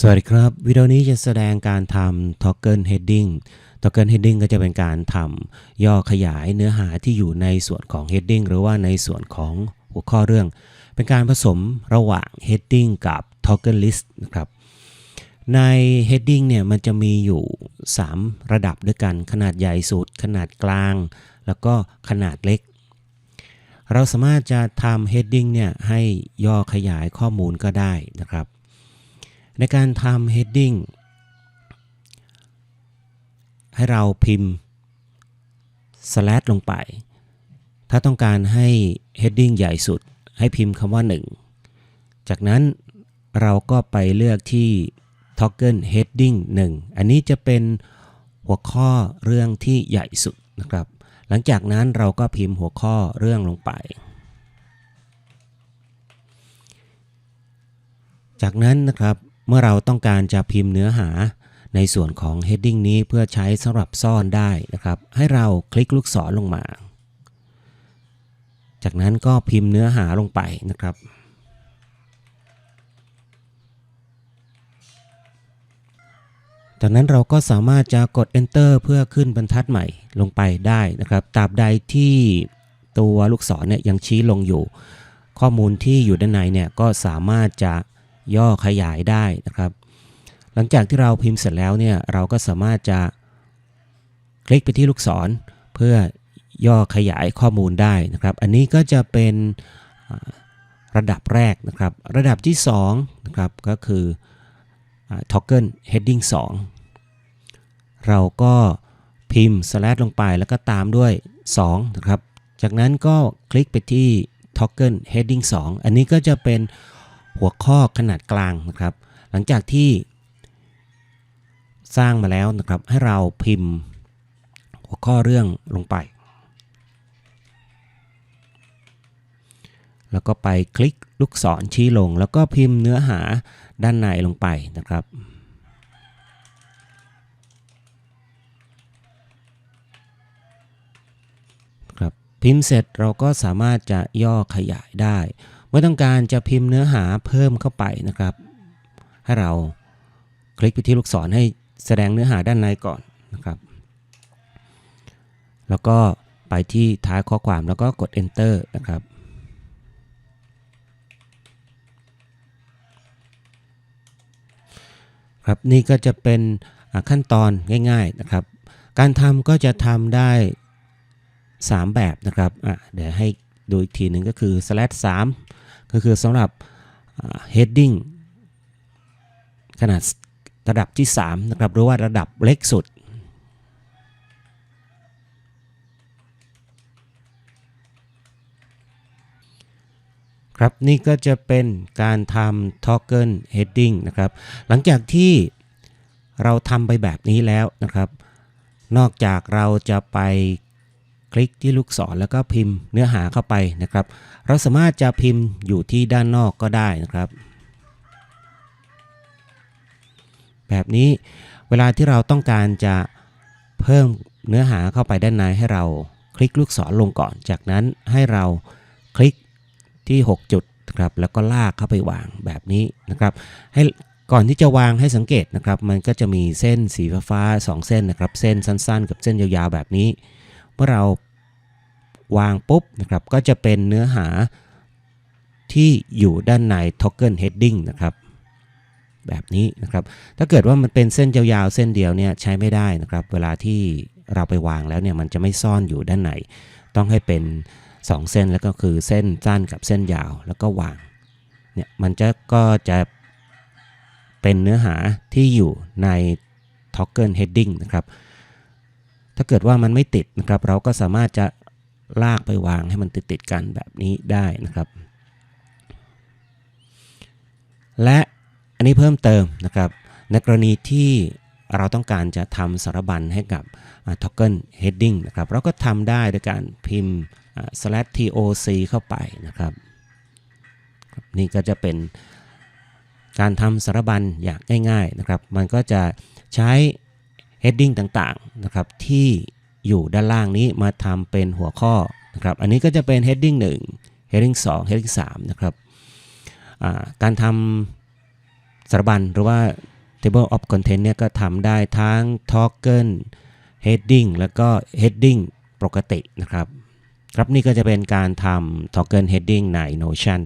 สวัสดีครับ วิดีโอนี้จะแสดงการทำ Toggle Heading Toggle Heading ก็จะเป็นการทำย่อขยายเนื้อหาที่อยู่ในส่วนของ Heading หรือว่าในส่วนของหัวข้อเรื่อง เป็นการผสมระหว่าง Heading กับ Toggle List นะครับ ใน Heading เนี่ยมันจะมีอยู่ 3 ระดับด้วยกัน ขนาดใหญ่สุด ขนาดกลาง แล้วก็ขนาดเล็ก เราสามารถจะทำ Heading เนี่ยให้ย่อขยายข้อมูลก็ได้นะครับ ในการทำ heading ให้เราพิมพ์ slash ลงไป ถ้าต้องการให้ heading ใหญ่สุด ให้พิมพ์คำว่า 1 จากนั้นเราก็ไปเลือกที่ toggle heading 1 อันนี้จะเป็นหัวข้อเรื่องที่ใหญ่สุดนะครับ หลังจากนั้นเราก็พิมพ์หัวข้อเรื่องลงไป จากนั้นนะครับ เมื่อเราต้องการจะพิมพ์เนื้อหาในส่วนของ heading นี้เพื่อใช้สำหรับซ่อนได้นะครับ ให้เราคลิกลูกศรลงมา จากนั้นก็พิมพ์เนื้อหาลงไปนะครับ จากนั้นเราก็สามารถจะกด enter เพื่อขึ้นบรรทัดใหม่ลงไปได้นะครับ ตราบใดที่ตัวลูกศรเนี่ยยังชี้ลงอยู่ ข้อมูลที่อยู่ด้านในเนี่ยก็สามารถจะ ย่อขยายได้นะครับ หลังจากที่เราพิมพ์เสร็จแล้วเนี่ยเราก็สามารถจะคลิกไปที่ลูกศรเพื่อย่อขยายข้อมูลได้นะครับ อันนี้ก็จะเป็นระดับแรกนะครับ ระดับที่2นะครับก็คือ toggle heading 2 เราก็พิมพ์ slash ลงไปแล้วก็ตามด้วย2นะครับ จากนั้นก็คลิกไปที่ toggle heading 2 อันนี้ก็จะเป็น หัวข้อขนาดกลางนะครับ หลังจากที่สร้างมาแล้วนะครับให้เราพิมพ์ หัวข้อเรื่องลงไป แล้วก็ไปคลิกลูกศรชี้ลง แล้วก็พิมพ์เนื้อหาด้านในลงไปนะครับครับพิมพ์เสร็จเราก็สามารถจะย่อขยายได้ มื่อต้องการจะพิมพ์เนื้อหาเพิ่มเข้าไปนะครับ ให้เราคลิกไปที่ลูกศรให้แสดงเนื้อหาด้านในก่อนนะครับ แล้วก็ไปที่ท้ายข้อความแล้วก็กด enter นะครับ ครับนี่ก็จะเป็นขั้นตอนง่ายๆนะครับ การทำก็จะทำได้ 3 แบบนะครับเดี๋ยวให้ดูอีกทีหนึ่งก็คือ slash 3 ก็คือสำหรับ heading ขนาดระดับที่ 3 นะครับหรือว่าระดับเล็กสุด ครับนี่ก็จะเป็นการทำ toggle heading นะครับ หลังจากที่เราทำไปแบบนี้แล้วนะครับ นอกจากเราจะไป คลิกที่ลูกศรแล้วก็พิมพ์เนื้อหาเข้าไปนะครับ เราสามารถจะพิมพ์อยู่ที่ด้านนอกก็ได้นะครับ แบบนี้เวลาที่เราต้องการจะเพิ่มเนื้อหาเข้าไปด้านในให้เราคลิกลูกศรลงก่อน จากนั้นให้เราคลิกที่ 6 จุดครับแล้วก็ลากเข้าไปวางแบบนี้นะครับ ให้ก่อนที่จะวางให้สังเกตนะครับ มันก็จะมีเส้นสีฟ้าๆ2เส้นนะครับ เส้นสั้นๆ กับเส้นยาวๆแบบนี้ เมื่อเราวางปุ๊บนะครับก็จะเป็นเนื้อหาที่อยู่ด้านใน toggle heading นะครับแบบนี้นะครับถ้าเกิดว่ามันเป็นเส้นยาวๆเส้นเดียวเนี่ยใช้ไม่ได้นะครับเวลาที่เราไปวางแล้วเนี่ยมันจะไม่ซ่อนอยู่ด้านในต้องให้เป็น 2 เส้นแล้วก็คือเส้นสั้นกับเส้นยาวแล้วก็วางเนี่ยมันจะก็จะเป็นเนื้อหาที่อยู่ใน toggle heading นะครับ ถ้าเกิดว่ามันไม่ติดนะครับ เราก็สามารถจะลากไปวางให้มันติดติดกันแบบนี้ได้นะครับ และอันนี้เพิ่มเติมนะครับ ในกรณีที่เราต้องการจะทำสารบัญให้กับ toggle heading นะครับ เราก็ทำได้โดยการพิมพ์ slash toc เข้าไปนะครับ นี่ก็จะเป็นการทำสารบัญอย่างง่าย ๆนะครับ มันก็จะใช้ heading ต่างๆนะครับที่อยู่ด้านล่างนี้มาทำเป็นหัวข้อนะครับอันนี้ก็จะเป็น heading 1 heading 2 heading 3นะครับการทำสารบัญหรือว่า table of content เนี่ยก็ทำได้ทั้ง toggle heading แล้วก็ heading ปกตินะครับครับนี่ก็จะเป็นการทำ toggle heading ใน Notion